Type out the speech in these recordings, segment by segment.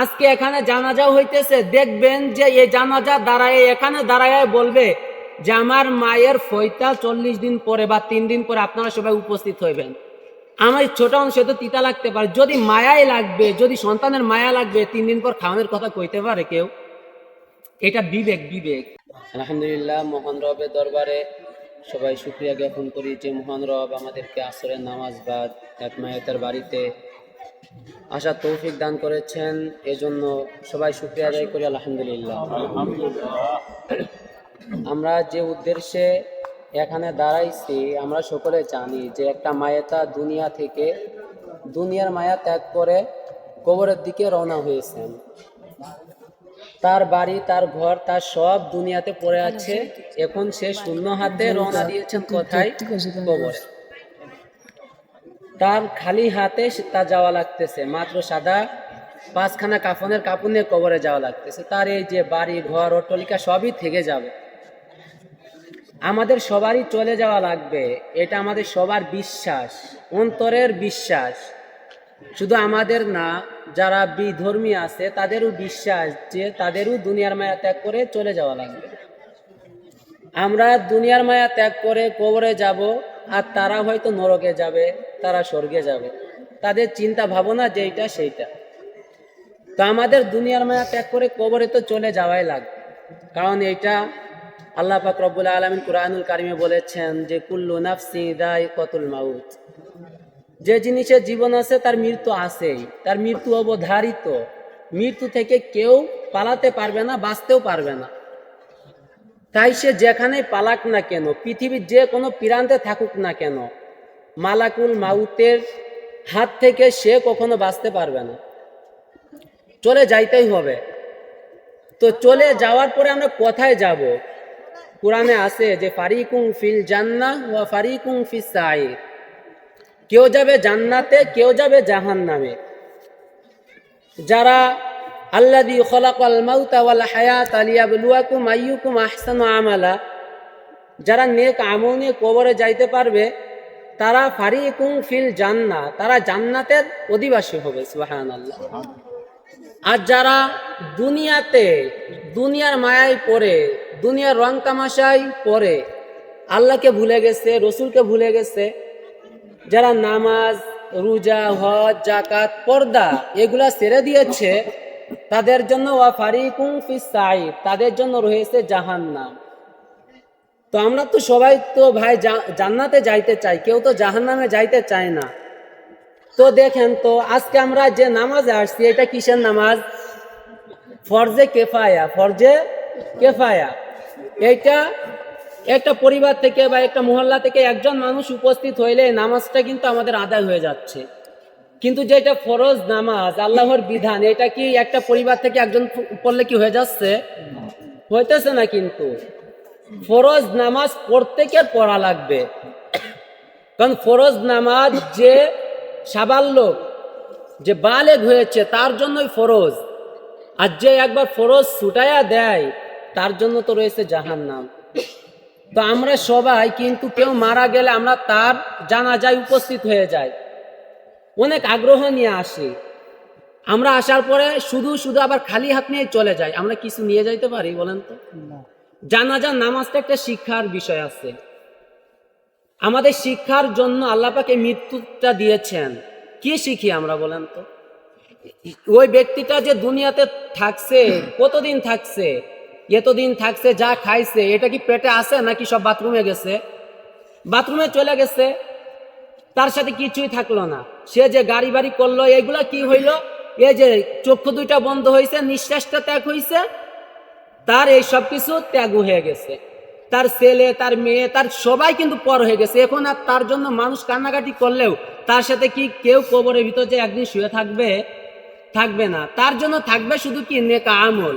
আজকে এখানে জানাজা হইতেছে, দেখবেন যে এই জানাজা দাঁড়ায়, এখানে দাঁড়ায় বলবে যে আমার মায়ের ফইতা চল্লিশ দিন পরে বা তিন দিন পরে আপনারা সবাই উপস্থিত হইবেন। আমার ছোট অংশ তো তিতা লাগতে পারে। যদি মায়াই লাগবে, যদি সন্তানের মায়া লাগবে, তিন দিন পর খাওয়ানোর কথা কইতে পারে কেউ? এটা বিবেক বিবেক। আলহামদুলিল্লাহ, মহান রবের দরবারে সবাই শুক্রিয়া জ্ঞাপন করি যে মহান রব আমাদেরকে আসরের নামাজ বাদ, এক মায়েতের বাড়িতে আসার তৌফিক দান করেছেন, এজন্য সবাই শুক্রিয়া আদায় করি, আলহামদুলিল্লাহ। আমরা যে উদ্দেশ্যে এখানে দাঁড়াইছি, আমরা সকলে জানি যে একটা মায়েতা দুনিয়া থেকে, দুনিয়ার মায়া ত্যাগ করে কবরের দিকে রওনা হয়েছেন। তার বাড়ি, তার ঘর, তার সব দুনিয়াতে পড়ে আছে, এখন সে শূন্য হাতে রওনা দিয়েছেন কোথায়? কবরে। তার খালি হাতে তার যাওয়া লাগতেছে, মাত্র সাদা পাঁচখানা কাফনের কাপড় নিয়ে কবরে যাওয়া লাগতেছে। তার এই যে বাড়ি, ঘর, অট্টলিকা সবই থেকে যাবে। আমাদের সবারই চলে যাওয়া লাগবে, এটা আমাদের সবার বিশ্বাস, অন্তরের বিশ্বাস। শুধু আমাদের না, যারা বিধর্মী আছে, তাদেরও বিশ্বাস যে তাদেরও দুনিয়ার মায়া ত্যাগ করে চলে যাওয়া লাগবে। আমরা দুনিয়ার মায়া ত্যাগ করে কবরে যাব আর তারা হয়তো নরকে যাবে, তারা স্বর্গে যাবে। তাদের চিন্তা ভাবনা যেইটা, সেইটা। তো আমাদের দুনিয়ার মায়া ত্যাগ করে কবরে তো চলে যাওয়াই লাগবে। কারণ এইটা আল্লাহ পাক রব্বুল আলমিন কুরআনুল কারিমে বলেছেন যে, কুল্লু নাফসি দাই কতুল মাউত। যে জিনিসের জীবন আছে, তার মৃত্যু আছেই। তার মৃত্যু অবধারিত। মৃত্যু থেকে কেউ পালাতে পারবে না, বাঁচতেও পারবে না। তাই সে যেখানেই পালাক না কেন, পৃথিবীর যে কোনো প্রান্তে থাকুক না কেন, মালাকুল মাউতের হাত থেকে সে কখনো বাঁচতে পারবে না। চলে যাইতেই হবে। তো চলে যাওয়ার পরে আমরা কোথায় যাব? কোরআনে আছে যে ফারিকুং ফিল জান্নাহ ওয়া ফারিকুং ফিস সাইর। কেউ যাবে জান্নাতে, কেউ যাবে জাহান্নামে। যারা আল্লাযী খলাকাল মাউতা ওয়াল হায়াতা লিয়াবলুয়াকুম আইয়ুকুম আহসানু আমালা। যারা নেক আমল নিয়ে কবরে যাইতে পারবে, তারা ফারিকুং ফিল জান্নাহ, তারা জান্নাতের অধিবাসী হবে, সুবহানাল্লাহ। আর যারা দুনিয়াতে, দুনিয়ার মায়ায় পড়ে, দুনিয়ার রং তামাশায় পড়ে, আল্লাহকে ভুলে গেছে, রসুলকে ভুলে গেছে, যারা নামাজ, রোজা, হজ জাকাত পর্দা, এগুলা ছেড়ে দিয়েছে তাদের জন্য ওয়া তাদের জন্য রয়েছে জাহান্নাম। তো আমরা তো সবাই তো ভাই জান্নাতে যাইতে চাই, কেউ তো জাহান্নামে যাইতে চায় না। তো দেখেন তো, আজকে আমরা যে নামাজে আসছি, এটা কিসের নামাজ? ফরজে কেফায়া ফরজে কেফায়া। এইটা একটা পরিবার থেকে বা একটা মহল্লা থেকে একজন মানুষ উপস্থিত হইলে নামাজটা কিন্তু আমাদের আদায় হয়ে যাচ্ছে। কিন্তু যেটা ফরজ নামাজ, আল্লাহর বিধান, এটা কি একটা পরিবার থেকে একজন পড়লে কি হয়ে যাচ্ছে? হইতেছে না কিন্তু। ফরজ নামাজ প্রত্যেকের পড়া লাগবে? কারণ ফরজ নামাজ যে সাবাল লোক, যে বালেগ হয়েছে, তার জন্যই ফরজ। আর যে একবার ফরজ ছুটাইয়া দেয়, তার জন্য তো রয়েছে জাহান্নাম। তো আমরা সবাই কিন্তু কেউ মারা গেলে আমরা তার জানাজায় উপস্থিত হয়ে যাই। অনেক আগ্রহ নিয়ে আসি। আমরা আসার পরে শুধু শুধু আবার খালি হাত নিয়ে চলে যাই। আমরা কিছু নিয়ে যাইতে পারি বলেন তো? জানাজার নামাজটা একটা শিক্ষার বিষয় আছে। আমাদের শিক্ষার জন্য আল্লাপাকে মৃত্যুটা দিয়েছেন। কি শিখি আমরা বলেন তো? ওই ব্যক্তিটা যে দুনিয়াতে থাকছে কতদিন থাকছে এতদিন থাকছে যা খাইছে এটা কি পেটে আছে নাকি সব বাথরুমে গেছে? বাথরুমে চলে গেছে তার সাথে কিছুই থাকল না। সে যে গাড়ি বাড়ি করল, এগুলা কি হইল? এই যে চক্ষু দুইটা বন্ধ হয়েছে নিঃশ্বাসটা ত্যাগ হয়েছে তার এই সব কিছু ত্যাগ হয়ে গেছে। তার ছেলে, তার মেয়ে, তার সবাই কিন্তু পর হয়ে গেছে। এখন আর তার জন্য মানুষ কান্নাকাটি করলেও তার সাথে কি কেউ কবরের ভিতর যে একদিন শুয়ে থাকবে থাকবে না। তার জন্য থাকবে শুধু কি? নেকা আমল।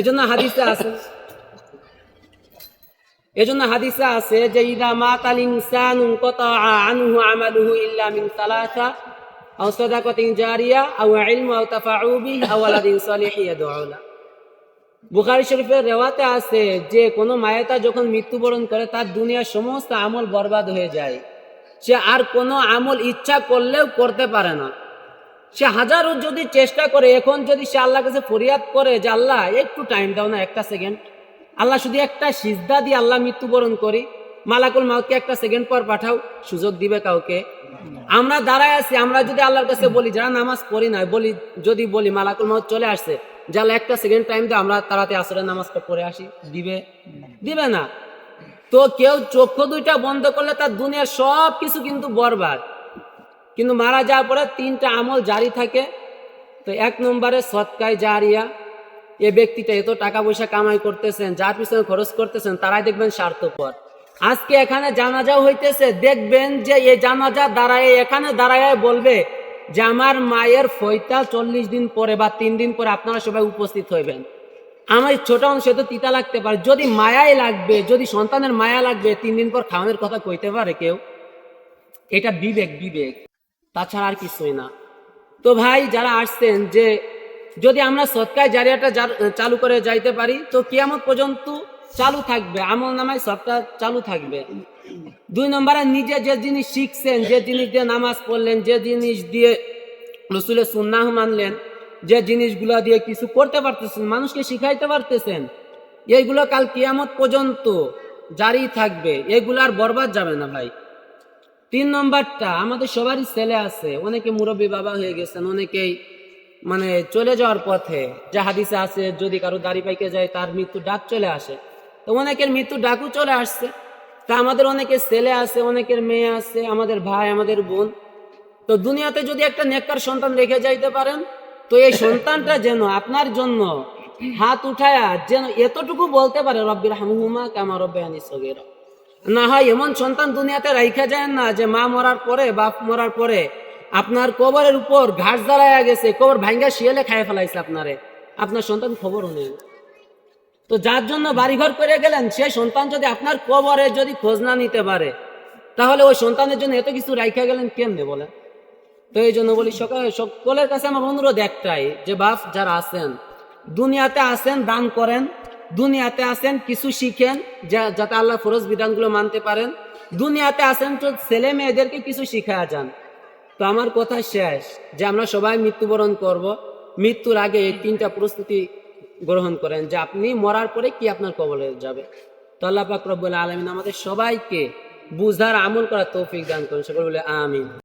এজন্য হাদিসে আছে এজন্য হাদিসা আছে যে, ইদা মাতাল ইনসানু কতা আনহু আমালুহু ইল্লা মিন সালাসা আও সাদাকাতিন জারিয়া আও ইলমু আও তাফাউ বিহি আও ওয়ালাদিন সালিহ ইয়াদউ লা বুখারী শরীফের রেওয়াতে আছে যে, কোনো মায়েতা যখন মৃত্যুবরণ করে, তার দুনিয়ার সমস্ত আমল বরবাদ হয়ে যায়। সে আর কোনো আমল ইচ্ছা করলেও করতে পারে না। সে হাজারো যদি চেষ্টা করে, এখন যদি সে আল্লাহ কাছে ফরিয়াদ করে যে, আল্লাহ, একটু টাইম দাও না, একটা সেকেন্ড আল্লাহ শুধু একটা সিজদা দিয়ে আল্লাহ মৃত্যুবরণ করি। মালাকুল মাউকে একটা সেকেন্ড পর পাঠাও, সুযোগ দিবে কাউকে। আমরা দাঁড়ায় আছি, আমরা যদি আল্লাহর কাছে বলি, যারা নামাজ পড়ি না বলি, যদি বলি মালাকুল মাউত চলে আসছে যে একটা সেকেন্ড টাইম দাও আমরা তাড়াতাড়ি আসরের নামাজটা পড়ে আসি। দিবে? দিবে না। তো কেউ চক্ষু দুইটা বন্ধ করলে তার দুনিয়ার সব কিছু কিন্তু বরবাদ। কিন্তু মারা যাওয়ার পরে তিনটা আমল জারি থাকে। তো এক নম্বরে সৎকায় জারিয়া এ ব্যক্তিটা এত টাকা পয়সা কামাই করতেছেন, যার পিছনে খরচ করতেছেন, তারাই দেখবেন স্বার্থপর। আজকে এখানে জানাজাও হইতেছে, দেখবেন যে এই জানাজা দাঁড়ায়, এখানে দাঁড়ায় বলবে যে আমার মায়ের ফইতা চল্লিশ দিন পরে বা তিন দিন পরে আপনারা সবাই উপস্থিত হইবেন। আমার ছোট অংশে তো তিতা লাগতে পারে। যদি মায়াই লাগবে, যদি সন্তানের মায়া লাগবে, তিন দিন পর খাওয়ানোর কথা কইতে পারে কেউ। এটা বিবেক বিবেক। তাছাড়া আর কিছুই না। তো ভাই, যারা আসছেন যে যদি আমরা সৎকায় জারিয়াটা চালু করে যাইতে পারি, তো কিয়ামত পর্যন্ত চালু থাকবে, আমল নামায় সবটা চালু থাকবে। দুই নম্বরে, নিজে যে জিনিস শিখছেন, যে জিনিস দিয়ে নামাজ পড়লেন, যে জিনিস দিয়ে রসুলের সুন্নাহ মানলেন, যে জিনিসগুলো দিয়ে কিছু করতে পারতেছেন, মানুষকে শিখাইতে পারতেছেন, এইগুলো কাল কিয়ামত পর্যন্ত জারি থাকবে, এগুলো আর বরবাদ যাবে না ভাই। তিন নম্বরটা, আমাদের সবারই ছেলে আছে, অনেকে মুরব্বী বাবা হয়ে গেছেন, অনেকেই মানে চলে যাওয়ার পথে, যে হাদিসে আছে, যদি কারও দাড়ি পাইকে যায়, তার মৃত্যু ডাক চলে আসে। তো অনেকের মৃত্যু ডাকও চলে আসছে। তা আমাদের অনেকের ছেলে আছে, অনেকের মেয়ে আছে, আমাদের ভাই, আমাদের বোন। তো দুনিয়াতে যদি একটা নেককার সন্তান রেখে যাইতে পারেন, তো এই সন্তানটা যেন আপনার জন্য হাত উঠায়া যেন এতটুকু বলতে পারে রব্বির হামহুমা কামা রব্বে আনি সগেরা। না হয় এমন সন্তান দুনিয়াতে রাইখা যায় না যে মা মরার পরে, বাপ মরার পরে আপনার কবরের উপর ঘাস দাঁড়ায় গেছে, কবর ভাঙ্গা শিয়ালে খাইয়ে ফেলাইছে আপনারে। আপনার সন্তান খবরও নেই। তো যার জন্য বাড়িঘর করে গেলেন সেই সন্তান যদি আপনার কবরে যদি খোঁজ না নিতে পারে, তাহলে ওই সন্তানের জন্য এত কিছু রাইখা গেলেন কেমনে বলেন? তো এই জন্য বলি, সকালে, সকলের কাছে আমার অনুরোধ একটাই, যে বাপ, যারা আছেন, দুনিয়াতে আসেন দান করেন, দুনিয়াতে আসেন কিছু শিখেন, যা- যাতে আল্লাহ ফরজ বিধানগুলো মানতে পারেন। দুনিয়াতে আসেন তো ছেলে মেয়েদেরকে কিছু শিখায়া যান। তো আমার কথা শেষ, যে আমরা সবাই মৃত্যুবরণ করব। মৃত্যুর আগে এই তিনটা প্রস্তুতি গ্রহণ করেন, যে আপনি মরার পরে কি আপনার কবলে যাবে। তো আল্লাহ পাক রব্বুল আলমিন আমাদের সবাইকে বুঝার আমল করার তৌফিক দান করেন। সকল বলে আমিন।